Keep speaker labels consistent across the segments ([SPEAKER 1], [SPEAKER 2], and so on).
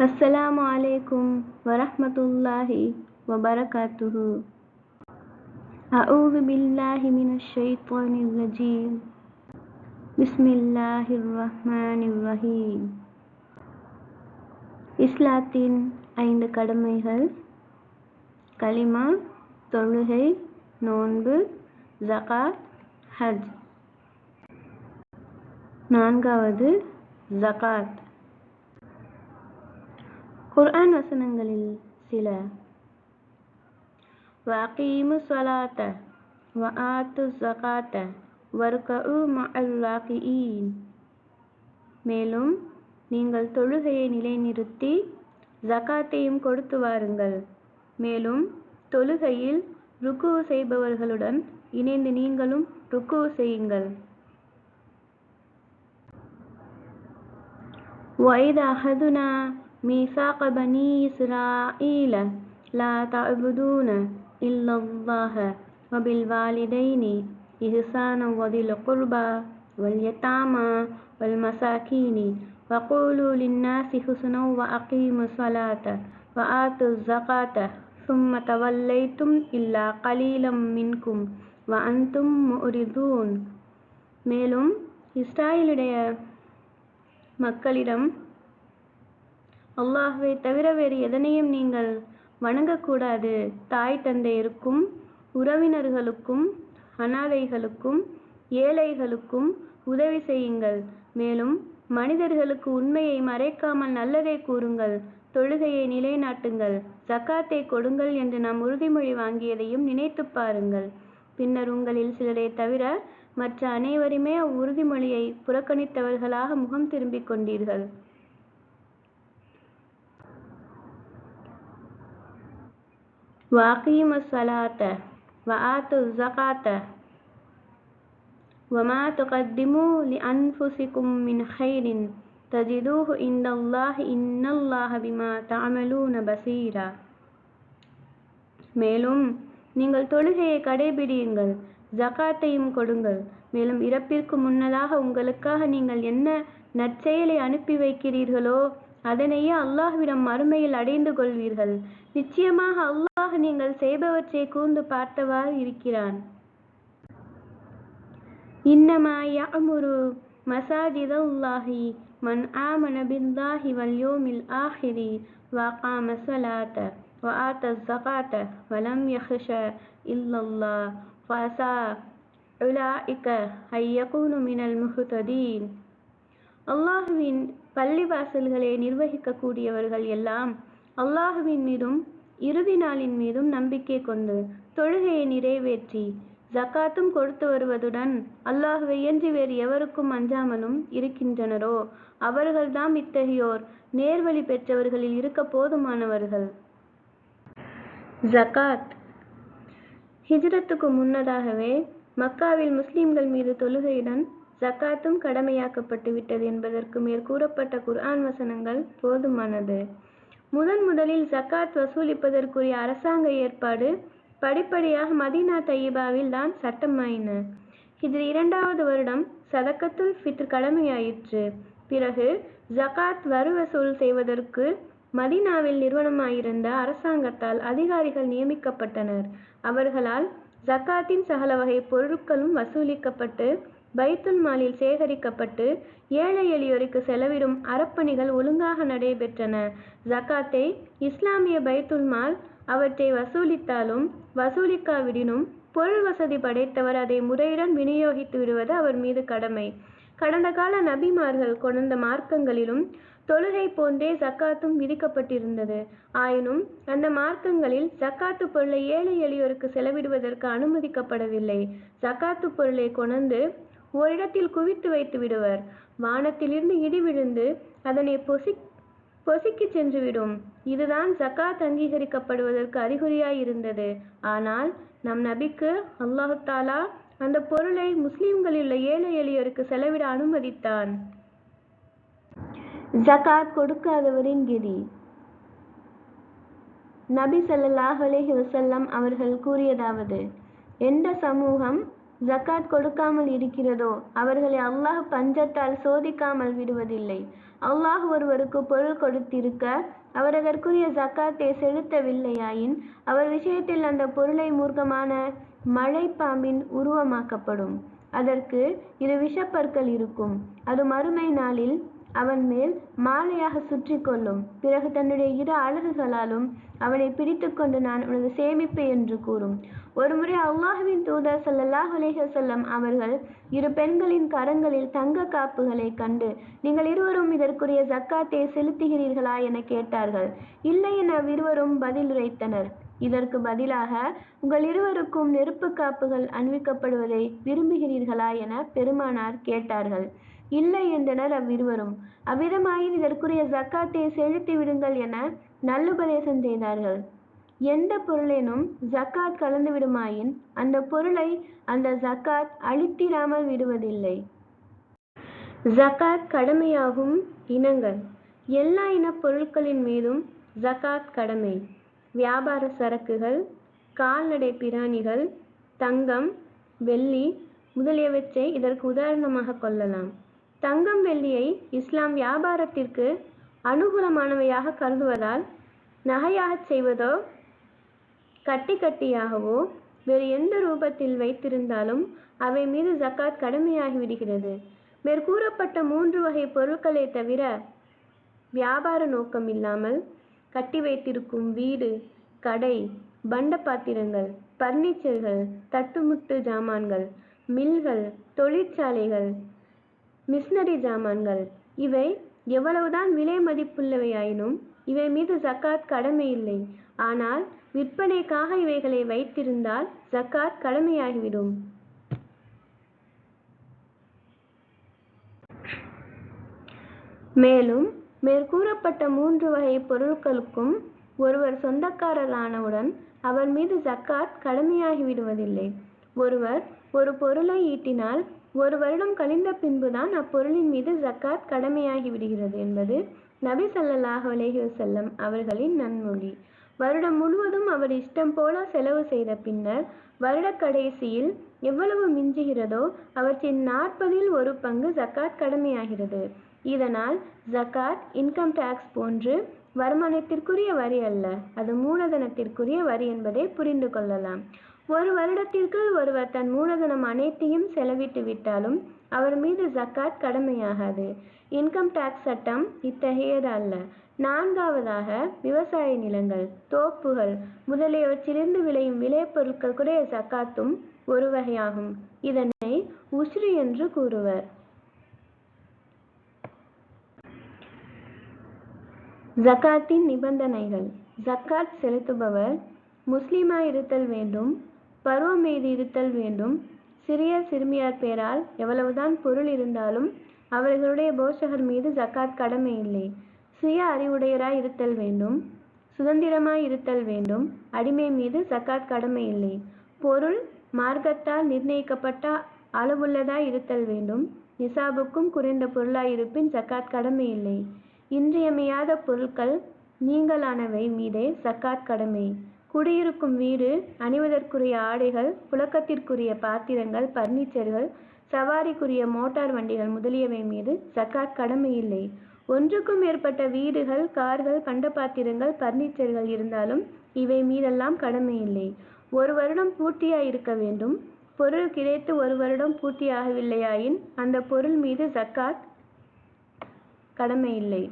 [SPEAKER 1] السلام عليكم ورحمة الله وبركاته أعوذ بالله من الشيطان الرجيم بسم الله الرحمن الرحيم இஸ்லாத்தின் ஐந்து கடமைகள் கலிமா தொழுகை நோன்பு ஜகாத் ஹஜ் நான்காவது ஜகாத் குர்ஆன் வசனங்களில் சில வகீமு சலாத்த வ ஆத்து ஜகாத்த வர்கஉ மஅல்லாகியின் மேலும் நீங்கள் தொழுகையை நிலைநிறுத்தி ஜகாத்தையும் கொடுத்து வாருங்கள் மேலும் தொழுகையில் ருக்கு செய்பவர்களுடன் இணைந்து நீங்களும் ருக்கு செய்யுங்கள் வயதாகதுனா مِيثَاقَ بَنِي إِسْرَائِيلَ لَا تَعْبُدُونَ إِلَّا اللَّهَ وَبِالْوَالِدَيْنِ إِحْسَانًا وَذِي الْقُرْبَى وَالْيَتَامَى وَالْمَسَاكِينِ وَقُولُوا لِلنَّاسِ حُسْنًا وَأَقِيمُوا الصَّلَاةَ وَآتُوا الزَّكَاةَ ثُمَّ تَوَلَّيْتُمْ إِلَّا قَلِيلًا مِنْكُمْ وَأَنْتُمْ مُعْرِضُونَ மேலும் இஸ்ராயலுடைய மக்களிடம் அல்லாஹ்வை தவிர வேறு எதனையும் நீங்கள் வணங்கக்கூடாது. தாய் தந்தையருக்கும் உறவினர்களுக்கும் அனாதைகளுக்கும் ஏழைகளுக்கும் உதவி செய்யுங்கள். மேலும் மனிதர்களுக்கு உண்மையை மறைக்காமல் நல்லதை கூறுங்கள். தொழுகையை நிலைநாட்டுங்கள். ஜக்காத்தை கொடுங்கள் என்று நாம் உறுதிமொழி வாங்கியதையும் நினைத்துப் பாருங்கள். பின்னர் உங்களில் சிலரை தவிர மற்ற அனைவருமே அவ்வுறுதிமொழியை புறக்கணித்தவர்களாக முகம் திரும்பிக் கொண்டீர்கள். وَأَقِيمُوا الصَّلَاةَ وَآتُوا الزَّكَاةَ وَمَا تُقَدِّمُوا لِأَنفُسِكُم مِّنْ خَيْرٍ تَجِدُوهُ عِندَ اللَّهِ إِنَّ اللَّهَ بِمَا تَعْمَلُونَ بَصِيرٌ மேலும் நீங்கள் தொழுகையை கடைபிடியுங்கள் ஜகாத்தையும் கொடுங்கள் மேலும் இறப்பிற்கு முன்னதாக உங்களுக்காக நீங்கள் என்ன நற்செயலை அனுப்பி வைக்கிறீர்களோ அதனையே அல்லாஹ்விடம் மறுமையில் அடைந்து கொள்வீர்கள் நிச்சயமாக அல்லாஹ் நீங்கள் செய்பவற்றை கூர்ந்து பார்த்தவாறு இருக்கிறான் இன்னமா யஅமுரு மசாஜிதல்லாஹி மன் ஆமன பில்லாஹி வல் யௌமில் ஆஹிரி வஅகாம ஸலாத்த وآتى الزكاة ولم يخش إلا الله فعسى أولئك أن يكونوا من المهتدين அல்லாஹுவின் பள்ளிவாசல்களை நிர்வகிக்கக்கூடியவர்கள் எல்லாம் அல்லாஹுவின் மீதும் இறுதி நாளின் மீதும் நம்பிக்கை கொண்டு தொழுகையை நிறைவேற்றி ஜக்காத்தும் கொடுத்து வருவதுடன் அல்லாஹுவை இயன்றி வேறு எவருக்கும் அஞ்சாமலும் இருக்கின்றனரோ அவர்கள்தாம் இத்தகையோர் நேர்வழி பெற்றவர்களில் இருக்க போதுமானவர்கள். ஜகாத் ஹிஜ்ரத்துக்கு முன்னதாகவே மக்காவில் முஸ்லிம்கள் மீது தொழுகையுடன் ஜக்காத்தும் கடமையாக்கப்பட்டு விட்டது என்பதற்கு மேற்கூறப்பட்ட குர்ஆன் வசனங்கள் போதுமானது. முதன் முதலில் ஜக்காத் வசூலிப்பதற்குரிய அரசாங்க ஏற்பாடு படிப்படியாக மதீனா தையிபாவில் தான் சட்டமாயின. இதில் இரண்டாவது வருடம் சதக்கத்துல் ஃபித்ர் கடமையாயிற்று. பிறகு ஜகாத் வரி வசூல் செய்வதற்கு மதீனாவில் நிறுவனமாயிருந்த அரசாங்கத்தால் அதிகாரிகள் நியமிக்கப்பட்டனர். அவர்களால் ஜக்காத்தின் சகல வகை பொருட்களும் வசூலிக்கப்பட்டு பைத்துல் மாலில் சேகரிக்கப்பட்டு ஏழை எளியோருக்கு செலவிடும் அறப்பணிகள் ஒழுங்காக நடைபெற்றன. ஜக்காத்தை இஸ்லாமிய பைத்துல் மால் அவற்றை வசூலித்தாலும் வசூலிக்காவிடினும் பொருள் வசதி படைத்தவர் அதை முறையுடன் விநியோகித்து விடுவது அவர் மீது கடமை. கடந்த கால நபிமார்கள் கொண்ட மார்க்கங்களிலும் தொழுகை போன்றே ஜக்காத்தும் விதிக்கப்பட்டிருந்தது. ஆயினும் அந்த மார்க்கங்களில் ஜக்காத்து பொருளை ஏழை எளியோருக்கு செலவிடுவதற்கு அனுமதிக்கப்படவில்லை. ஜக்காத்து பொருளை கொணர்ந்து ஓரிடத்தில் குவித்து வைத்து விடுவர். வானத்திலிருந்து இடி விழுந்து அதனை பொசி பொசுக்கி சென்றுவிடும். இதுதான் ஜக்காத் அங்கீகரிக்கப்படுவதற்கு அறிகுறியாய் இருந்தது ஆனால் நம் நபிக்கு அல்லாஹு தாலா அந்த பொருளை முஸ்லிம்களில் உள்ள ஏழை எளியோருக்கு செலவிட அனுமதித்தான். ஜகாத் கொடுக்காதவரின் கிதி. நபி சல்லாஹ் அலேஹி வசல்லம் அவர்கள் கூறியதாவது எந்த சமூகம் ஜக்காத் கொடுக்காமல் இருக்கிறதோ? அவர்களை அல்லாஹ் பஞ்சத்தால் சோதிக்காமல் விடுவதில்லை. அல்லாஹ் ஒருவருக்கு பொருள் கொடுத்திருக்க அவர் அதற்குரிய ஜக்காத்தை செலுத்தவில்லையாயின் அவர் விஷயத்தில் அந்த பொருளை மூர்க்கமான மழைப்பாம்பின் உருவமாக்கப்படும். அதற்கு இரு விஷப்பற்கள் இருக்கும். அது மறுமை நாளில் அவன் மேல் மாலையாக சுற்றி கொள்ளும் பிறகு தன்னுடைய இரு அலகுகளாலும் அவனை பிடித்துக்கொண்டு நான் உனது சேமிப்பு என்று கூறும். ஒருமுறை அல்லாஹுவின் தூதர் ஸல்லல்லாஹு அலைஹி வஸல்லம் அவர்கள் இரு பெண்களின் கரங்களில் தங்க காப்புகளை கண்டு நீங்கள் இருவரும் இதற்குரிய ஜக்காத்தை செலுத்துகிறீர்களா? என கேட்டார்கள். இல்லை என அவ்விருவரும் பதிலுரைத்தனர் இதற்கு பதிலாக உங்கள் இருவருக்கும் நெருப்பு காப்புகள் அணிவிக்கப்படுவதை விரும்புகிறீர்களா? என பெருமானார் கேட்டார்கள். இல்லை என்றனர் அவ்விருவரும். அவ்விதமாயின் இதற்குரிய ஜக்காத்தை செலுத்தி விடுங்கள் என நல்லுபதேசம் செய்தார்கள். எந்த பொருளேனும் ஜக்காத் கலந்து விடுமாயின் அந்த பொருளை அந்த ஜக்காத் அழித்திடாமல் விடுவதில்லை. ஜக்காத் கடமையாகும் இனங்கள். எல்லா இனப் பொருட்களின் மீதும் ஜக்காத் கடமை. வியாபார சரக்குகள் கால்நடை பிராணிகள் தங்கம் வெள்ளி முதலியவற்றை இதற்கு உதாரணமாக கொள்ளலாம். தங்கம் வெள்ளியை இஸ்லாம் வியாபாரத்திற்கு அனுகூலமானவையாக கருதுவதால் நகையாகச் செய்வதோ கட்டி கட்டியாகவோ வேறு எந்த ரூபத்தில் வைத்திருந்தாலும் அவை மீது ஜக்காத் கடமையாகி விடுகிறது மேற்கூறப்பட்ட மூன்று வகை பொருட்களை தவிர வியாபார நோக்கம் இல்லாமல் கட்டி வைத்திருக்கும் வீடு கடை பண்ட பாத்திரங்கள் பர்னிச்சர்கள் தட்டுமுட்டு ஜாமான்கள் மில்கள் தொழிற்சாலைகள் மிஷினரி ஜாமான்கள். இவை எவ்வளவுதான் விலை மதிப்புள்ளவையாயினும் இவை மீது ஜக்காத் கடமை இல்லை. ஆனால் விற்பனைக்காக இவைகளை வைத்திருந்தால் ஜக்காத் கடமையாகிவிடும். மேலும் மேற்கூறப்பட்ட மூன்று வகை பொருட்களுக்கும் ஒருவர் சொந்தக்காரரானவுடன் அவர் மீது ஜக்காத் கடமையாகிவிடுவதில்லை. ஒருவர் ஒரு பொருளை ஈட்டினால் ஒரு வருடம் கழிந்த பின்புதான் அப்பொருளின் மீது ஜக்காத் கடமையாகி விடுகிறது என்பது நபி ஸல்லல்லாஹு அலேஹி வசல்லம் அவர்களின் நன்மொழி. வருடம் முழுவதும் அவர் இஷ்டம் போல செலவு செய்த பின்னர் வருட கடைசியில் எவ்வளவு மிஞ்சுகிறதோ அவற்றின் நாற்பதில் ஒரு பங்கு ஜக்காத் கடமையாகிறது. இதனால் ஜக்காத் இன்கம் டேக்ஸ் போன்று வருமானத்திற்குரிய வரி அல்ல அது மூலதனத்திற்குரிய வரி என்பதை புரிந்து கொள்ளலாம். ஒரு வருடத்திற்கு ஒருவர் தன் மூலதனம் அனைத்தையும் செலவிட்டு விட்டாலும் அவர் மீது ஜக்காத் கடமையாகாது. இன்கம் டேக்ஸ் சட்டம் இத்தகையது அல்ல. நான்காவதாக விவசாய நிலங்கள் தோப்புகள் முதலியவற்றிலிருந்து விளையும் விளைபொருட்களுக்குரிய ஜக்காத்தும் ஒரு வகையாகும். இதனை உஸ்ரு என்று கூறுவர். ஜக்காத்தின் நிபந்தனைகள். ஜக்காத் செலுத்துபவர் முஸ்லீமாயிருத்தல் இருத்தல் பருவம் மீது இருத்தல் வேண்டும். சிறிய சிறுமியார் பேரால் எவ்வளவுதான் பொருள் இருந்தாலும் அவர்களுடைய போஷகர் மீது ஜக்காத் கடமை இல்லை. சுய அறிவுடையராய் இருத்தல் வேண்டும். சுதந்திரமாய் இருத்தல் வேண்டும். அடிமை மீது ஜக்காத் கடமை இல்லை. பொருள் மார்க்கத்தால் நிர்ணயிக்கப்பட்ட அளவுள்ளதாய் இருத்தல் வேண்டும். நிசாபுக்கும் குறைந்த பொருளாய் இருப்பின் ஜக்காத் கடமை இல்லை. இன்றியமையாத பொருட்கள் நீங்களானவை மீதே சக்காத் கடமை. குடியிருக்கும் வீடு அணிவதற்குரிய ஆடைகள் புழக்கத்திற்குரிய பாத்திரங்கள் பர்னிச்சர்கள் சவாரிக்குரிய மோட்டார் வண்டிகள் முதலியவை மீது ஜக்காத் கடமை இல்லை. ஒன்றுக்கும் மேற்பட்ட வீடுகள் கார்கள் பண்டபாத்திரங்கள் பர்னிச்சர்கள் இருந்தாலும் இவை மீதெல்லாம் கடமை இல்லை. ஒரு வருடம் பூர்த்தியாய் இருக்க வேண்டும். பொருள் கிடைத்து ஒரு வருடம் பூர்த்தியாகவில்லையாயின் அந்த பொருள் மீது ஜக்காத் கடமை இல்லை.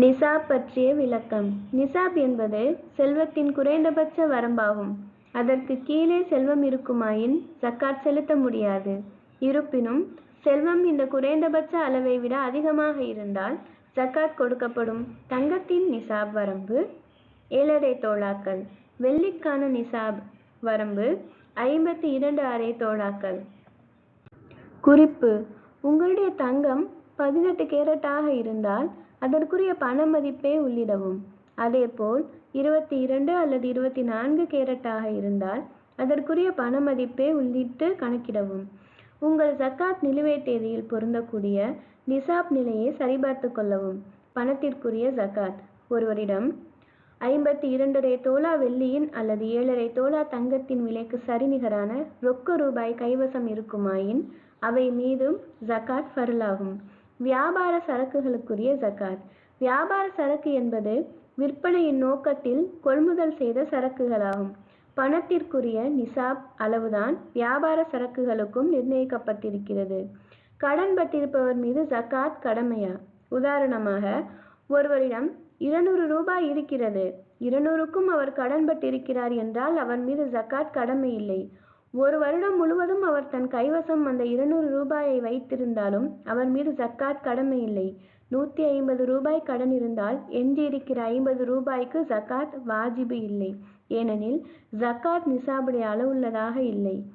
[SPEAKER 1] நிசாப் பற்றிய விளக்கம். நிசாப் என்பது செல்வத்தின் குறைந்தபட்ச வரம்பாகும். அதற்கு கீழே செல்வம் இருக்குமாயின் ஜக்காத் செலுத்த முடியாது. இருப்பினும் செல்வம் இந்த குறைந்தபட்ச அளவை விட அதிகமாக இருந்தால் ஜக்காத் கொடுக்கப்படும் தங்கத்தின் நிசாப் வரம்பு ஏழரை தோளாக்கள் வெள்ளிக்கான நிசாப் வரம்பு ஐம்பத்தி இரண்டு அரை தோளாக்கள் குறிப்பு. உங்களுடைய தங்கம் பதினெட்டு கேரட்டாக இருந்தால் அதற்குரிய பண மதிப்பை உள்ளிடவும். அதேபோல் இருபத்தி இரண்டு அல்லது இருபத்தி நான்கு கேரட்டாக இருந்தால் அதற்குரிய பண மதிப்பை உள்ளிட்டு கணக்கிடவும். உங்கள் ஜக்காத் நிலுவைத் தேதியில் பொருந்தக்கூடிய நிசாப் நிலையை சரிபார்த்து கொள்ளவும். பணத்திற்குரிய ஜக்காத் ஒருவரிடம் ஐம்பத்தி இரண்டரை தோலா வெள்ளியின் அல்லது ஏழரை தோலா தங்கத்தின் விலைக்கு சரிநிகரான ரொக்க ரூபாய் கைவசம் இருக்குமாயின் அவை மீதும் ஜக்காத் ஃபர்லாகும் வியாபார சரக்குகளுக்குரிய ஜக்காத் வியாபார சரக்கு என்பது விற்பனையின் நோக்கத்தில் கொள்முதல் செய்த சரக்குகளாகும். பணத்திற்குரிய நிசாப் அளவுதான் வியாபார சரக்குகளுக்கும் நிர்ணயிக்கப்பட்டிருக்கிறது. கடன் பட்டிருப்பவர் மீது ஜக்காத் கடமையா? உதாரணமாக ஒருவரிடம் இருநூறு ரூபாய் இருக்கிறது. இருநூறுக்கும் அவர் கடன்பட்டிருக்கிறார் என்றால் அவர் மீது ஜக்காத் கடமை இல்லை. ஒரு வருடம் முழுவதும் அவர் தன் கைவசம் அந்த இருநூறு ரூபாயை வைத்திருந்தாலும் அவர் மீது ஜக்காத் கடமை இல்லை. நூற்றி ஐம்பது ரூபாய் கடன் இருந்தால் எஞ்சியிருக்கிற ஐம்பது ரூபாய்க்கு ஜக்காத் வாஜிபு இல்லை. ஏனெனில் ஜக்காத் நிசாபுடைய அளவுள்ளதாக இல்லை.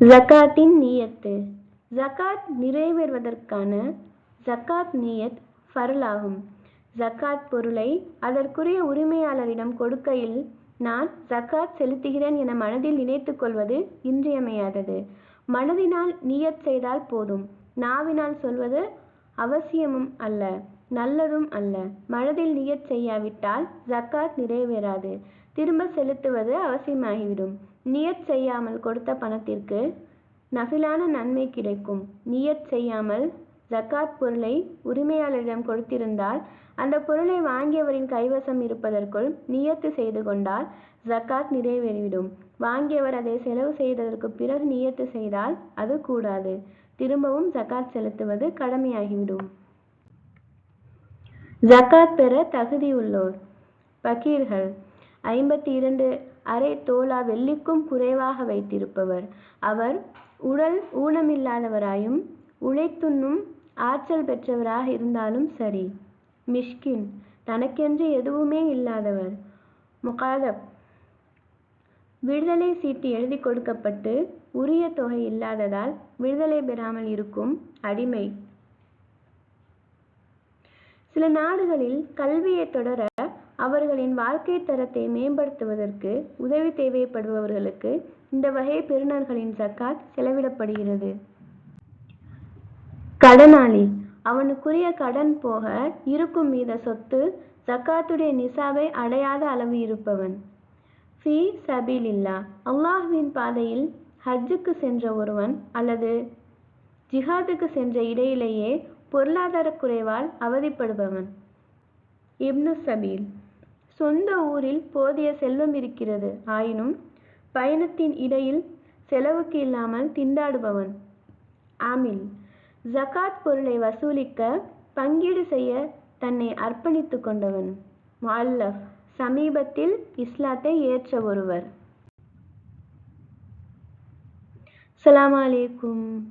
[SPEAKER 1] ஜக்காத்தின் நீயத்து. ஜக்காத் நிறைவேறுவதற்கான ஜக்காத் நீயத் ஃபர்லாகும். ஜக்காத் பொருளை அதற்குரிய உரிமையாளரிடம் கொடுக்கையில் நான் ஜக்காத் செலுத்துகிறேன் என மனதில் நினைத்து கொள்வது இன்றியமையாதது. மனதினால் நீயத் செய்தால் போதும். நாவினால் சொல்வது அவசியமும் அல்ல நல்லதும் அல்ல. மனதில் நியத் செய்யாவிட்டால் ஜக்காத் நிறைவேறாது. திரும்ப செலுத்துவது அவசியமாகிவிடும். நியத் செய்யாமல் கொடுத்த பணத்திற்கு நஃபிலான நன்மை கிடைக்கும். நியத் செய்யாமல் ஜக்காத் பொருளை உரிமையாளரிடம் கொடுத்திருந்தால் அந்த பொருளை வாங்கியவரின் கைவசம் இருப்பதற்குள் நியத்து செய்து கொண்டால் ஜக்காத் நிறைவேறிவிடும். வாங்கியவர் அதை செலவு செய்ததற்கு பிறகு நியத்து செய்தால் அது கூடாது. திரும்பவும் ஜக்காத் செலுத்துவது கடமையாகிவிடும். ஜக்காத் பெற தகுதி உள்ளோர். பக்கீர்கள் ஐம்பத்தி இரண்டு அரை தோலா வெள்ளிக்கும் குறைவாக வைத்திருப்பவர். அவர் உடல் ஊனமில்லாதவராயும் உழைத்துண்ணும் ஆற்றல் பெற்றவராக இருந்தாலும் சரி. மிஷ்கின் தனக்கென்று எதுவுமே இல்லாதவர். முகாதப். விடுதலை சீட்டு எழுதி கொடுக்கப்பட்டு உரிய தொகை இல்லாததால் விடுதலை பெறாமல் இருக்கும் அடிமை. சில நாடுகளில் கல்வியை தொடர அவர்களின் வாழ்க்கை தரத்தை மேம்படுத்துவதற்கு உதவி தேவைப்படுபவர்களுக்கு இந்த வகை பெறுநர்களின் ஜக்காத் செலவிடப்படுகிறது. கடனாளி. அவனுக்குரிய கடன் போக இருக்கும் மீத சொத்து ஜக்காத்துடைய நிசாவை அடையாத அளவு இருப்பவன். ஃபீ சபீலில்லா. அல்லாஹுவின் பாதையில் ஹஜ்ஜுக்கு சென்ற ஒருவன் அல்லது ஜிஹாதுக்கு சென்ற இடையிலேயே பொருளாதார குறைவால் அவதிப்படுபவன். இப்னு சபீல். சொந்த ஊரில் போதிய செல்வம் இருக்கிறது. ஆயினும் பயணத்தின் இடையில் செலவுக்கு இல்லாமல் திண்டாடுபவன். ஆமில் ஜகாத் பொருளை வசூலிக்க பங்கீடு செய்ய தன்னை அர்ப்பணித்து கொண்டவன். முஅல்லஃப் சமீபத்தில் இஸ்லாத்தை ஏற்ற ஒருவர். அஸ்ஸலாமு அலைக்கும்.